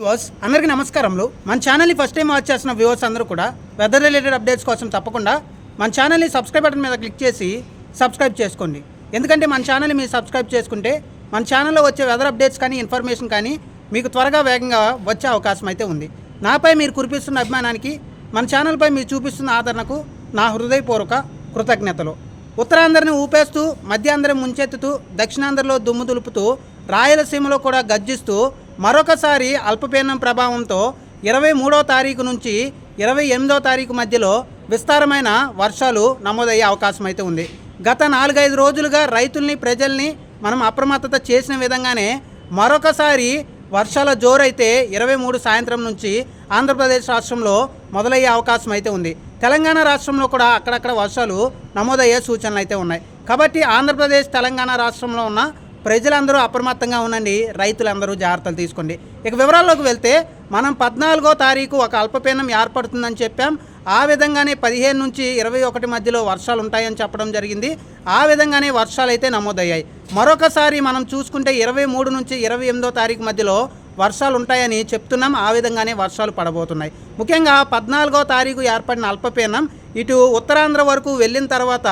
Viewers అందరికీ నమస్కారములు. మన ఛానల్ని ఫస్ట్ టైం వాచ్ చేసిన వ్యూవర్స్ అందరూ కూడా వెదర్ రిలేటెడ్ అప్డేట్స్ కోసం తప్పకుండా మన ఛానల్ని సబ్స్క్రైబ్ బటన్ మీద క్లిక్ చేసి సబ్స్క్రైబ్ చేసుకోండి. ఎందుకంటే మన ఛానల్ని మీరు సబ్స్క్రైబ్ చేసుకుంటే మన ఛానల్లో వచ్చే వెదర్ అప్డేట్స్ కానీ ఇన్ఫర్మేషన్ కానీ మీకు త్వరగా వేగంగా వచ్చే అవకాశం అయితే ఉంది. నాపై మీరు కురిపిస్తున్న అభిమానానికి మన ఛానల్పై మీరు చూపిస్తున్న ఆదరణకు నా హృదయపూర్వక కృతజ్ఞతలు. ఉత్తరాంధ్రని ఊపేస్తూ మధ్యాంధ్రం ముంచెత్తుతూ దక్షిణాంధ్రలో దుమ్ము దులుపుతూ రాయలసీమలో కూడా గర్జిస్తూ మరొకసారి అల్పపీడనం ప్రభావంతో ఇరవై మూడో తారీఖు నుంచి ఇరవై ఎనిమిదో తారీఖు మధ్యలో విస్తారమైన వర్షాలు నమోదయ్యే అవకాశం అయితే ఉంది. గత నాలుగైదు రోజులుగా రైతుల్ని ప్రజల్ని మనం అప్రమత్తత చేసిన విధంగానే మరొకసారి వర్షాల జోరైతే ఇరవై మూడు సాయంత్రం నుంచి ఆంధ్రప్రదేశ్ రాష్ట్రంలో మొదలయ్యే అవకాశం అయితే ఉంది. తెలంగాణ రాష్ట్రంలో కూడా అక్కడక్కడ వర్షాలు నమోదయ్యే సూచనలు అయితే ఉన్నాయి. కాబట్టి ఆంధ్రప్రదేశ్ తెలంగాణ రాష్ట్రంలో ఉన్న ప్రజలందరూ అప్రమత్తంగా ఉండండి రైతులందరూ జాగ్రత్తలు తీసుకోండి. ఇక వివరాల్లోకి వెళ్తే మనం పద్నాలుగో తారీఖు ఒక అల్పపీనం ఏర్పడుతుందని చెప్పాం. ఆ విధంగానే పదిహేను నుంచి ఇరవై ఒకటి మధ్యలో వర్షాలు ఉంటాయని చెప్పడం జరిగింది. ఆ విధంగానే వర్షాలు అయితే నమోదయ్యాయి. మరొకసారి మనం చూసుకుంటే ఇరవై మూడు నుంచి ఇరవై ఎనిమిదో తారీఖు మధ్యలో వర్షాలు ఉంటాయని చెప్తున్నాం. ఆ విధంగానే వర్షాలు పడబోతున్నాయి. ముఖ్యంగా పద్నాలుగో తారీఖు ఏర్పడిన అల్పపీనం ఇటు ఉత్తరాంధ్ర వరకు వెళ్ళిన తర్వాత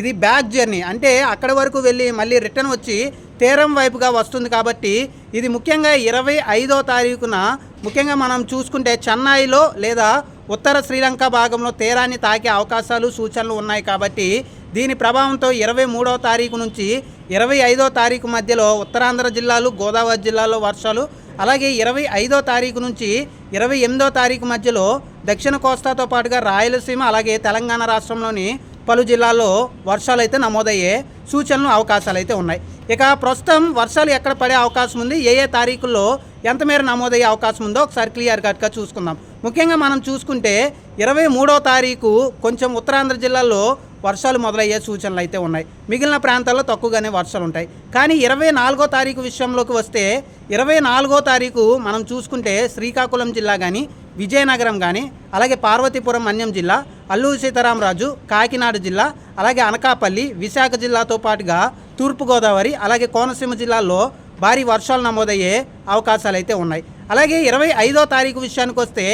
ఇది బ్యాక్ జర్నీ. అంటే అక్కడ వరకు వెళ్ళి మళ్ళీ రిటర్న్ వచ్చి తీరం వైపుగా వస్తుంది కాబట్టి ఇది ముఖ్యంగా ఇరవై ఐదో తారీఖున ముఖ్యంగా మనం చూసుకుంటే చెన్నైలో లేదా ఉత్తర శ్రీలంక భాగంలో తీరాన్ని తాకే అవకాశాలు సూచనలు ఉన్నాయి కాబట్టి దీని ప్రభావంతో ఇరవై మూడో తారీఖు నుంచి ఇరవై ఐదో తారీఖు మధ్యలో ఉత్తరాంధ్ర జిల్లాలు గోదావరి జిల్లాలో వర్షాలు అలాగే ఇరవై ఐదో తారీఖు నుంచి ఇరవై ఎనిమిదో తారీఖు మధ్యలో దక్షిణ కోస్తాతో పాటుగా రాయలసీమ అలాగే తెలంగాణ రాష్ట్రంలోని పలు జిల్లాల్లో వర్షాలు అయితే నమోదయ్యే సూచనలు అవకాశాలు అయితే ఉన్నాయి. ఇక ప్రస్తుతం వర్షాలు ఎక్కడ పడే అవకాశం ఉంది? ఏ ఏ తారీఖుల్లో ఎంత మేర నమోదయ్యే అవకాశం ఉందో ఒకసారి క్లియర్ కట్గా చూసుకుందాం. ముఖ్యంగా మనం చూసుకుంటే ఇరవై మూడో తారీఖు కొంచెం ఉత్తరాంధ్ర జిల్లాల్లో వర్షాలు మొదలయ్యే సూచనలు అయితే ఉన్నాయి. మిగిలిన ప్రాంతాల్లో తక్కువగానే వర్షాలు ఉంటాయి. కానీ ఇరవై నాలుగో తారీఖు విషయంలోకి వస్తే ఇరవై నాలుగో తారీఖు మనం చూసుకుంటే శ్రీకాకుళం జిల్లా కానీ విజయనగరం కానీ అలాగే పార్వతీపురం మన్యం జిల్లా అల్లూరి సీతారామరాజు కాకినాడ జిల్లా అలాగే అనకాపల్లి విశాఖ జిల్లాతో పాటుగా తూర్పుగోదావరి అలాగే కోనసీమ జిల్లాల్లో భారీ వర్షాలు నమోదయ్యే అవకాశాలు అయితే ఉన్నాయి. అలాగే ఇరవై ఐదో తారీఖు విషయానికి వస్తే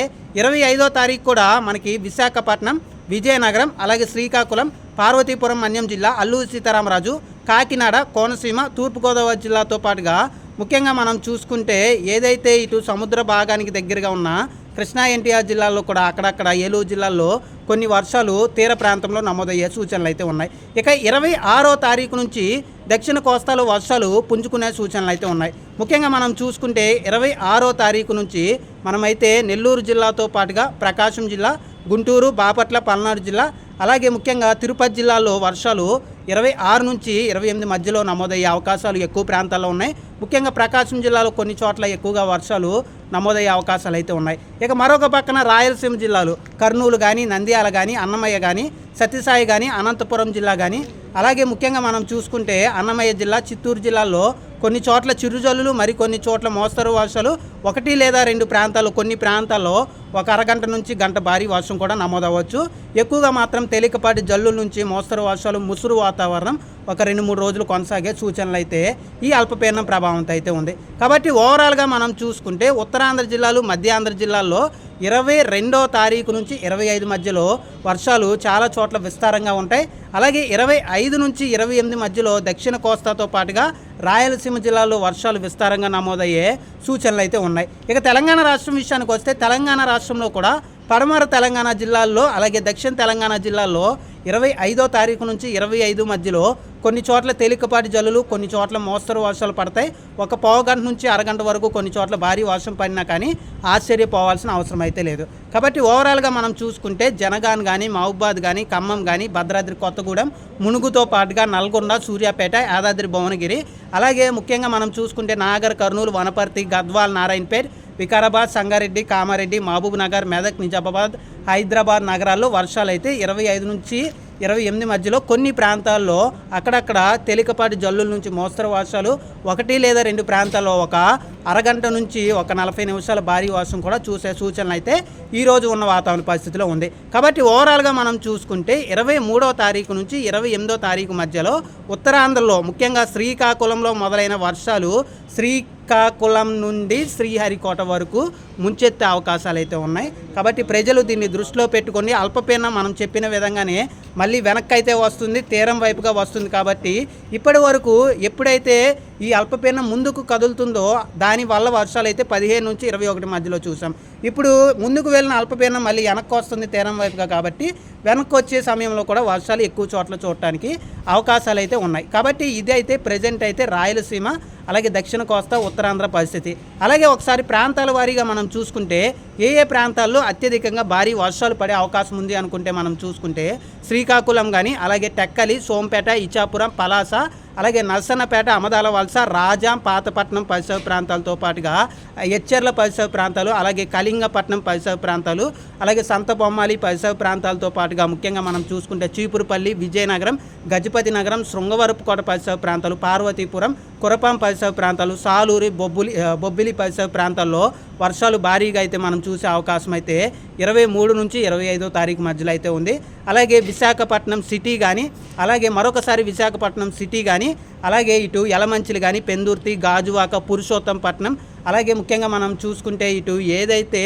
ఇరవై ఐదో తారీఖు కూడా మనకి విశాఖపట్నం విజయనగరం అలాగే శ్రీకాకుళం పార్వతీపురం మన్యం జిల్లా అల్లూరి సీతారామరాజు కాకినాడ కోనసీమ తూర్పుగోదావరి జిల్లాతో పాటుగా ముఖ్యంగా మనం చూసుకుంటే ఏదైతే ఇటు సముద్ర భాగానికి దగ్గరగా ఉన్న కృష్ణా ఎన్టీఆర్ జిల్లాలో కూడా అక్కడక్కడ ఏలూరు జిల్లాలో కొన్ని వర్షాలు తీర ప్రాంతంలో నమోదయ్యే సూచనలు అయితే ఉన్నాయి. ఇక ఇరవై ఆరో తారీఖు నుంచి దక్షిణ కోస్తాలో వర్షాలు పుంజుకునే సూచనలు అయితే ఉన్నాయి. ముఖ్యంగా మనం చూసుకుంటే ఇరవై ఆరో తారీఖు నుంచి మనమైతే నెల్లూరు జిల్లాతో పాటుగా ప్రకాశం జిల్లా గుంటూరు బాపట్ల పల్నాడు జిల్లా అలాగే ముఖ్యంగా తిరుపతి జిల్లాలో వర్షాలు ఇరవై ఆరు నుంచి ఇరవై ఎనిమిది మధ్యలో నమోదయ్యే అవకాశాలు ఎక్కువ ప్రాంతాల్లో ఉన్నాయి. ముఖ్యంగా ప్రకాశం జిల్లాలో కొన్ని చోట్ల ఎక్కువగా వర్షాలు నమోదయ్యే అవకాశాలు అయితే ఉన్నాయి. ఇక మరొక పక్కన రాయలసీమ జిల్లాలు కర్నూలు కానీ నంద్యాల కానీ అన్నమయ్య కానీ సత్యసాయి కానీ అనంతపురం జిల్లా కానీ అలాగే ముఖ్యంగా మనం చూసుకుంటే అన్నమయ్య జిల్లా చిత్తూరు జిల్లాల్లో కొన్ని చోట్ల చిరుజల్లులు మరి కొన్ని చోట్ల మోస్తరు వర్షాలు ఒకటి లేదా రెండు ప్రాంతాలు కొన్ని ప్రాంతాల్లో ఒక అరగంట నుంచి గంట భారీ వర్షం కూడా నమోదవచ్చు ఎక్కువగా మాత్రం తేలికపాటి జల్లుల నుంచి మోస్తరు వర్షాలు ముసురు వాతావరణం ఒక రెండు మూడు రోజులు కొనసాగే సూచనలు అయితే ఈ అల్పపీడనం ప్రభావంతో అయితే ఉంది. కాబట్టి ఓవరాల్గా మనం చూసుకుంటే ఉత్తరాంధ్ర జిల్లాలు మధ్యాంధ్ర జిల్లాల్లో ఇరవై రెండో తారీఖు నుంచి ఇరవై ఐదు మధ్యలో వర్షాలు చాలా చోట్ల విస్తారంగా ఉంటాయి. అలాగే ఇరవై ఐదు నుంచి ఇరవై ఎనిమిది మధ్యలో దక్షిణ కోస్తాతో పాటుగా రాయలసీమ జిల్లాలో వర్షాలు విస్తారంగా నమోదయ్యే సూచనలు అయితే ఉన్నాయి. ఇక తెలంగాణ రాష్ట్రం విషయానికి వస్తే తెలంగాణ రాష్ట్రం రాష్ట్రంలో కూడా పడమర తెలంగాణ జిల్లాల్లో అలాగే దక్షిణ తెలంగాణ జిల్లాల్లో ఇరవై ఐదో తారీఖు నుంచి ఇరవై ఐదు మధ్యలో కొన్ని చోట్ల తేలికపాటి జల్లులు కొన్ని చోట్ల మోస్తరు వర్షాలు పడతాయి. ఒక పావు గంట నుంచి అరగంట వరకు కొన్ని చోట్ల భారీ వర్షం పడినా కానీ ఆశ్చర్యపోవాల్సిన అవసరం అయితే లేదు. కాబట్టి ఓవరాల్గా మనం చూసుకుంటే జనగాన్ కానీ మహబూబాద్ కానీ ఖమ్మం కానీ భద్రాద్రి కొత్తగూడెం మునుగుతో పాటుగా నల్గొండ సూర్యాపేట యాదాద్రి భువనగిరి. అలాగే ముఖ్యంగా మనం చూసుకుంటే నాగర్ కర్నూలు వనపర్తి గద్వాల్ నారాయణపేట్ వికారాబాద్ సంగారెడ్డి కామారెడ్డి మహబూబ్ నగర్ మెదక్ నిజామాబాద్ హైదరాబాద్ నగరాల్లో వర్షాలు అయితే ఇరవై ఐదు నుంచి ఇరవై ఎనిమిది మధ్యలో కొన్ని ప్రాంతాల్లో అక్కడక్కడ తేలికపాటి జల్లుల నుంచి మోస్తరు వర్షాలు. ఒకటి లేదా రెండు ప్రాంతాల్లో ఒక అరగంట నుంచి ఒక నలభై నిమిషాల భారీ వర్షం కూడా చూసే సూచనలు అయితే ఈరోజు ఉన్న వాతావరణ పరిస్థితిలో ఉంది. కాబట్టి ఓవరాల్గా మనం చూసుకుంటే ఇరవై మూడో తారీఖు నుంచి ఇరవై ఎనిమిదో తారీఖు మధ్యలో ఉత్తరాంధ్రలో ముఖ్యంగా శ్రీకాకుళంలో మొదలైన వర్షాలు శ్రీ శ్రీకాకుళం నుండి శ్రీహరికోట వరకు ముంచెత్తే అవకాశాలు అయితే ఉన్నాయి. కాబట్టి ప్రజలు దీన్ని దృష్టిలో పెట్టుకొని అల్పపీడనం మనం చెప్పిన విధంగానే మళ్ళీ వెనక్కి అయితే వస్తుంది తీరం వైపుగా వస్తుంది కాబట్టి ఇప్పటి వరకు ఎప్పుడైతే ఈ అల్పపీడనం ముందుకు కదులుతుందో దానివల్ల వర్షాలు అయితే పదిహేను నుంచి ఇరవై ఒకటి మధ్యలో చూసాం. ఇప్పుడు ముందుకు వెళ్ళిన అల్పపీడనం మళ్ళీ వెనక్కి వస్తుంది తీరం వైపుగా కాబట్టి వెనక్కి వచ్చే సమయంలో కూడా వర్షాలు ఎక్కువ చోట్ల చూడటానికి అవకాశాలు అయితే ఉన్నాయి. కాబట్టి ఇది అయితే ప్రజెంట్ అయితే రాయలసీమ అలాగే దక్షిణ కోస్తా ఉత్తరాంధ్ర పరిస్థితి. అలాగే ఒకసారి ప్రాంతాల వారీగా మనం చూసుకుంటే ఏ ఏ ప్రాంతాల్లో అత్యధికంగా భారీ వర్షాలు పడే అవకాశం ఉంది అనుకుంటే మనం చూసుకుంటే శ్రీకాకుళం కానీ అలాగే టెక్కలి సోంపేట ఇచ్చాపురం పలాస అలాగే నర్సన్నపేట అమదాల వలస రాజాం పాతపట్నం పరిసర ప్రాంతాలతో పాటుగా ఎచ్చెర్ల పరిసర ప్రాంతాలు అలాగే కళింగపట్నం పరిసర ప్రాంతాలు అలాగే సంతబొమ్మాలి పరిసర ప్రాంతాలతో పాటుగా ముఖ్యంగా మనం చూసుకుంటే చీపురుపల్లి విజయనగరం గజపతి నగరం శృంగవరపుకోట పరిసర ప్రాంతాలు పార్వతీపురం కురపాం పరిసర ప్రాంతాలు సాలూరి బొబ్బులి బొబ్బిలి హవేలీ పరిసర ప్రాంతాల్లో వర్షాలు భారీగా అయితే మనం చూసే అవకాశం అయితే ఇరవై మూడు నుంచి ఇరవై ఐదో తారీఖు మధ్యలో అయితే ఉంది. అలాగే విశాఖపట్నం సిటీ కానీ అలాగే మరొకసారి విశాఖపట్నం సిటీ కానీ అలాగే ఇటు యలమంచిలి కానీ పెందుర్తి గాజువాక పురుషోత్తంపట్నం అలాగే ముఖ్యంగా మనం చూసుకుంటే ఇటు ఏదైతే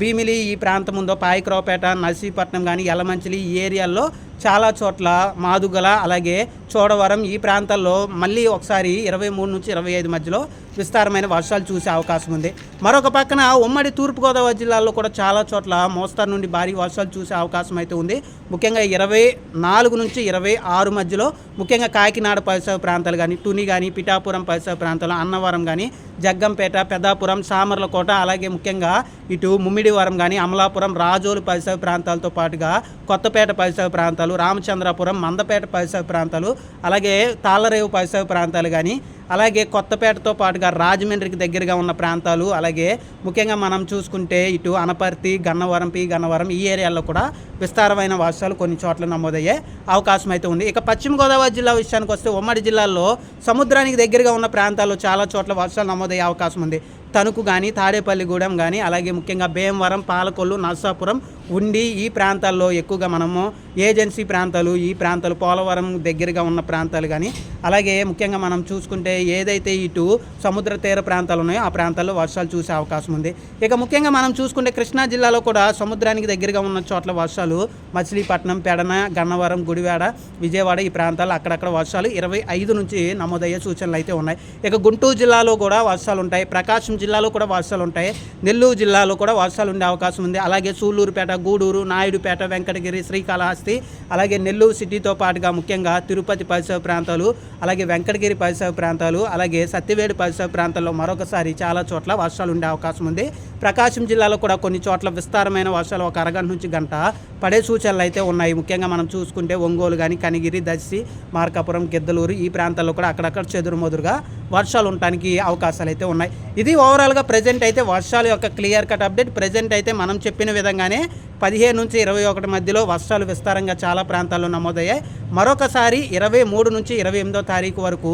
భీమిలి ఈ ప్రాంతం ఉందో పాయక్రావుపేట నర్సీపట్నం కానీ యలమంచిలి ఈ ఏరియాల్లో చాలా చోట్ల మాదుగల అలాగే చోడవరం ఈ ప్రాంతాల్లో మళ్ళీ ఒకసారి ఇరవై మూడు నుంచి ఇరవై ఐదు మధ్యలో విస్తారమైన వర్షాలు చూసే అవకాశం ఉంది. మరొక పక్కన ఉమ్మడి తూర్పుగోదావరి జిల్లాలో కూడా చాలా చోట్ల మోస్తరు నుండి భారీ వర్షాలు చూసే అవకాశం అయితే ఉంది. ముఖ్యంగా ఇరవై నాలుగు నుంచి ఇరవై ఆరు మధ్యలో ముఖ్యంగా కాకినాడ పరిసర ప్రాంతాలు కానీ తుని కానీ పిఠాపురం పరిసర ప్రాంతాలు అన్నవరం కానీ జగ్గంపేట పెద్దాపురం సామర్లకోట అలాగే ముఖ్యంగా ఇటు ముమ్మిడివరం కానీ అమలాపురం రాజోలు పరిసర ప్రాంతాలతో పాటుగా కొత్తపేట పరిసర ప్రాంతాలు రామచంద్రాపురం మందపేట పరిసర ప్రాంతాలు అలాగే తాళ్ళరేవు పరిసర ప్రాంతాలు కానీ అలాగే కొత్తపేటతో పాటుగా రాజమండ్రికి దగ్గరగా ఉన్న ప్రాంతాలు అలాగే ముఖ్యంగా మనం చూసుకుంటే ఇటు అనపర్తి గన్నవరం పి గన్నవరం ఈ ఏరియాల్లో కూడా విస్తారమైన వర్షాలు కొన్ని చోట్ల నమోదయ్యే అవకాశం అయితే ఉంది. ఇక పశ్చిమ గోదావరి జిల్లా విషయానికి వస్తే ఉమ్మడి జిల్లాల్లో సముద్రానికి దగ్గరగా ఉన్న ప్రాంతాల్లో చాలా చోట్ల వర్షాలు నమోదయ్యే అవకాశం ఉంది. తణుకు కానీ తాడేపల్లిగూడెం కానీ అలాగే ముఖ్యంగా భీమవరం పాలకొల్లు నర్సాపురం ఉండి ఈ ప్రాంతాల్లో ఎక్కువగా మనము ఏజెన్సీ ప్రాంతాలు ఈ ప్రాంతాలు పోలవరం దగ్గరగా ఉన్న ప్రాంతాలు కానీ అలాగే ముఖ్యంగా మనం చూసుకుంటే ఏదైతే ఇటు సముద్ర తీర ప్రాంతాలు ఉన్నాయో ఆ ప్రాంతాల్లో వర్షాలు చూసే అవకాశం ఉంది. ఇక ముఖ్యంగా మనం చూసుకుంటే కృష్ణా జిల్లాలో కూడా సముద్రానికి దగ్గరగా ఉన్న చోట్ల వర్షాలు మచిలీపట్నం పెడన గన్నవరం గుడివాడ విజయవాడ ఈ ప్రాంతాల్లో అక్కడక్కడ వర్షాలు ఇరవై ఐదు నుంచి నమోదయ్యే సూచనలు అయితే ఉన్నాయి. ఇక గుంటూరు జిల్లాలో కూడా వర్షాలు ఉంటాయి. ప్రకాశం జిల్లాలో కూడా వర్షాలు ఉంటాయి. నెల్లూరు జిల్లాలో కూడా వర్షాలు ఉండే అవకాశం ఉంది. అలాగే సూళ్ళూరుపేట గూడూరు నాయుడుపేట వెంకటగిరి శ్రీకాళహస్తి అలాగే నెల్లూరు సిటీతో పాటుగా ముఖ్యంగా తిరుపతి పరిసర ప్రాంతాలు అలాగే వెంకటగిరి పరిసర ప్రాంతాలు అలాగే సత్యవేడు పరిసర ప్రాంతాల్లో మరొకసారి చాలా చోట్ల వర్షాలు ఉండే అవకాశం ఉంది. ప్రకాశం జిల్లాలో కూడా కొన్ని చోట్ల విస్తారమైన వర్షాలు ఒక అరగంట నుంచి గంట పడే సూచనలు అయితే ఉన్నాయి. ముఖ్యంగా మనం చూసుకుంటే ఒంగోలు కానీ కనిగిరి దర్శి మార్కాపురం గిద్దలూరు ఈ ప్రాంతాల్లో కూడా అక్కడక్కడ చెదురుమదురుగా వర్షాలు ఉండటానికి అవకాశాలు అయితే ఉన్నాయి. ఇది ఓవరాల్గా ప్రజెంట్ అయితే వర్షాల యొక్క క్లియర్ కట్ అప్డేట్ ప్రజెంట్ అయితే మనం చెప్పిన విధంగానే పదిహేను నుంచి ఇరవై ఒకటి మధ్యలో వర్షాలు విస్తారంగా చాలా ప్రాంతాల్లో నమోదయ్యాయి. మరొకసారి ఇరవై మూడు నుంచి ఇరవై ఎనిమిదో తారీఖు వరకు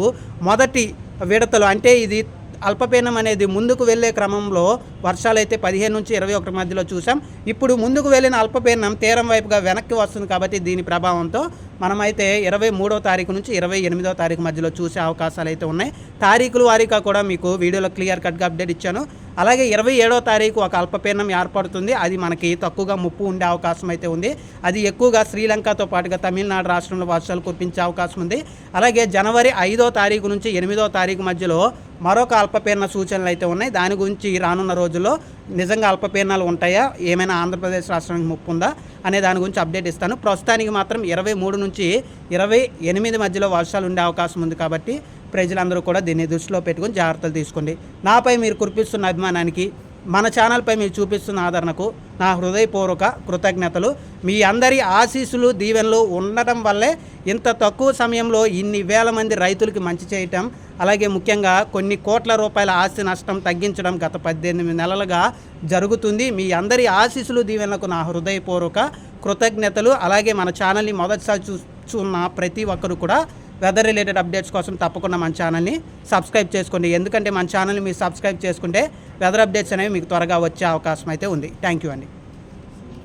మొదటి విడతలు అంటే ఇది అల్పపీనం అనేది ముందుకు వెళ్ళే క్రమంలో వర్షాలు అయితే పదిహేను నుంచి ఇరవై ఒకటి మధ్యలో చూసాం. ఇప్పుడు ముందుకు వెళ్ళిన అల్పపీనం తీరం వైపుగా వెనక్కి వస్తుంది కాబట్టి దీని ప్రభావంతో మనమైతే ఇరవై మూడో తారీఖు నుంచి ఇరవై ఎనిమిదో తారీఖు మధ్యలో చూసే అవకాశాలు అయితే ఉన్నాయి. తారీఖుల వారీగా కూడా మీకు వీడియోలో క్లియర్ కట్గా అప్డేట్ ఇచ్చాను. అలాగే ఇరవై ఏడో తారీఖు ఒక అల్పపీడనం ఏర్పడుతుంది. అది మనకి తక్కువగా ముప్పు ఉండే అవకాశం అయితే ఉంది. అది ఎక్కువగా శ్రీలంకతో పాటుగా తమిళనాడు రాష్ట్రంలో వర్షాలు కురిపించే అవకాశం ఉంది. అలాగే జనవరి ఐదో తారీఖు నుంచి ఎనిమిదో తారీఖు మధ్యలో మరొక అల్పపీడన సూచనలు అయితే ఉన్నాయి. దాని గురించి రానున్న రోజుల్లో నిజంగా అల్పపీడనాలు ఉంటాయా? ఏమైనా ఆంధ్రప్రదేశ్ రాష్ట్రానికి ముప్పు ఉందా? అనే దాని గురించి అప్డేట్ ఇస్తాను. ప్రస్తుతానికి మాత్రం ఇరవై మూడు నుంచి ఇరవై ఎనిమిది మధ్యలో వర్షాలు ఉండే అవకాశం ఉంది కాబట్టి ప్రజలందరూ కూడా దీన్ని దృష్టిలో పెట్టుకుని జాగ్రత్తలు తీసుకోండి. నాపై మీరు కురిపిస్తున్న అభిమానానికి మన ఛానల్పై మీరు చూపిస్తున్న ఆదరణకు నా హృదయపూర్వక కృతజ్ఞతలు. మీ అందరి ఆశీస్సులు దీవెనలు ఉండటం వల్లే ఇంత తక్కువ సమయంలో ఇన్ని వేల మంది రైతులకి మంచి చేయటం అలాగే ముఖ్యంగా కొన్ని కోట్ల రూపాయల ఆస్తి నష్టం తగ్గించడం గత పద్దెనిమిది నెలలుగా జరుగుతుంది. మీ అందరి ఆశీస్సులు దీవెనలకు నా హృదయపూర్వక కృతజ్ఞతలు. అలాగే మన ఛానల్ని మొదటిసారి చూస్తున్న ప్రతి ఒక్కరు కూడా వెదర్ రిలేటెడ్ అప్డేట్స్ కోసం తప్పకుండా మన ఛానల్ని సబ్స్క్రైబ్ చేసుకోండి. ఎందుకంటే మన ఛానల్ని మీరు సబ్స్క్రైబ్ చేసుకుంటే వెదర్ అప్డేట్స్ అనేవి మీకు త్వరగా వచ్చే అవకాశం అయితే ఉంది. థ్యాంక్ యూ అండి.